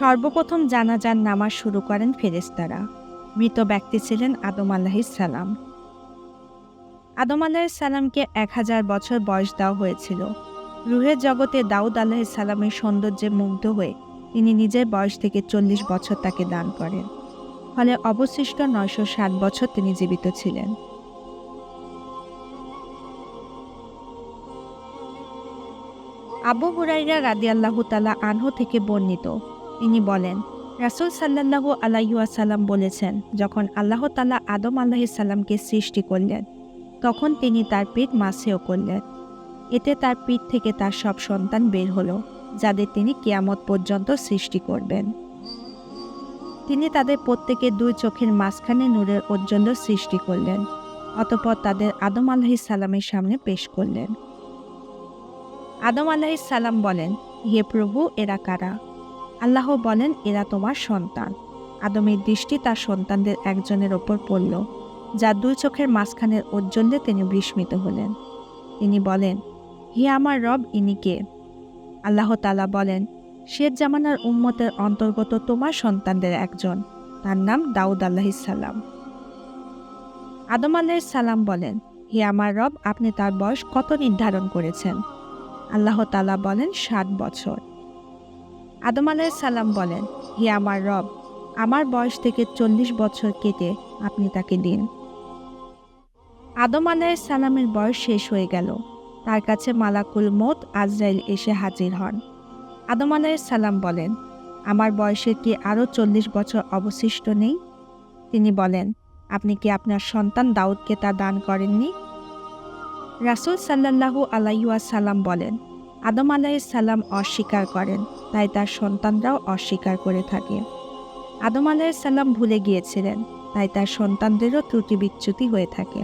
সর্বপ্রথম জানাজার নামাজ শুরু করেন ফেরেস্তারা মৃত ব্যক্তি ছিলেন আদম সালাম। আদম আলাহিস সালামকে এক হাজার বছর বয়স দেওয়া হয়েছিল। রুহের জগতে দাউদ সালামের সৌন্দর্যে মুগ্ধ হয়ে তিনি নিজের বয়স থেকে চল্লিশ বছর তাকে দান করেন। ফলে অবশিষ্ট নয়শো ষাট বছর তিনি জীবিত ছিলেন। আবু হুরাইরা রাদিয়াল্লাহু তালা আনহু থেকে বর্ণিত তিনি বলেন, রাসুল সাল্লাল্লাহু আলাইসাল্লাম বলেছেন, যখন আল্লাহ তালা আদম আল্লাহ সাল্লামকে সৃষ্টি করলেন, তখন তিনি তার পিঠ মাসেও করলেন। এতে তার পিঠ থেকে তার সব সন্তান বের হলো, যাদের তিনি কেয়ামত পর্যন্ত সৃষ্টি করবেন। তিনি তাদের প্রত্যেকের দুই চোখের মাঝখানে নূরের ঔজ্জ্বল্য সৃষ্টি করলেন, অতপর তাদের আদম আলাহিস সালামের সামনে পেশ করলেন। আদম আলাহিস সালাম বলেন, হে প্রভু, এরা কারা? আল্লাহ বলেন, এরা তোমার সন্তান। আদমের দৃষ্টি তার সন্তানদের একজনের ওপর পড়ল, যা দুই চোখের মাঝখানের ঔজ্জ্বল্যে তিনি বিস্মিত হলেন। তিনি বলেন, হে আমার রব, ইনি কে? আল্লাহ তালা বলেন শেখ জামানার উম্মতের অন্তর্গত তোমার সন্তানদের একজন, তার নাম দাউদ আল্লাহিস সালাম। আদম সালাম বলেন, হে আমার রব, আপনি তার বয়স কত নির্ধারণ করেছেন? আল্লাহ তালা বলেন ষাট বছর। আদম সালাম বলেন, হে আমার রব, আমার বয়স থেকে চল্লিশ বছর কেটে আপনি তাকে দিন। আদম সালামের বয়স শেষ হয়ে গেল। তার কাছে মালাকুল মত আজরাইল এসে হাজির হন। আদম সালাম বলেন, আমার বয়সের কি আরও চল্লিশ বছর অবশিষ্ট নেই? তিনি বলেন, আপনি কি আপনার সন্তান দাউদকে তা দান করেননি? রাসুল সাল্লাল্লাহু আলাইয়া সাল্লাম বলেন আদম সালাম অস্বীকার করেন, তাই তার সন্তানরাও অস্বীকার করে থাকে। আদম সালাম ভুলে গিয়েছিলেন, তাই তার সন্তানদেরও ত্রুটি বিচ্যুতি হয়ে থাকে।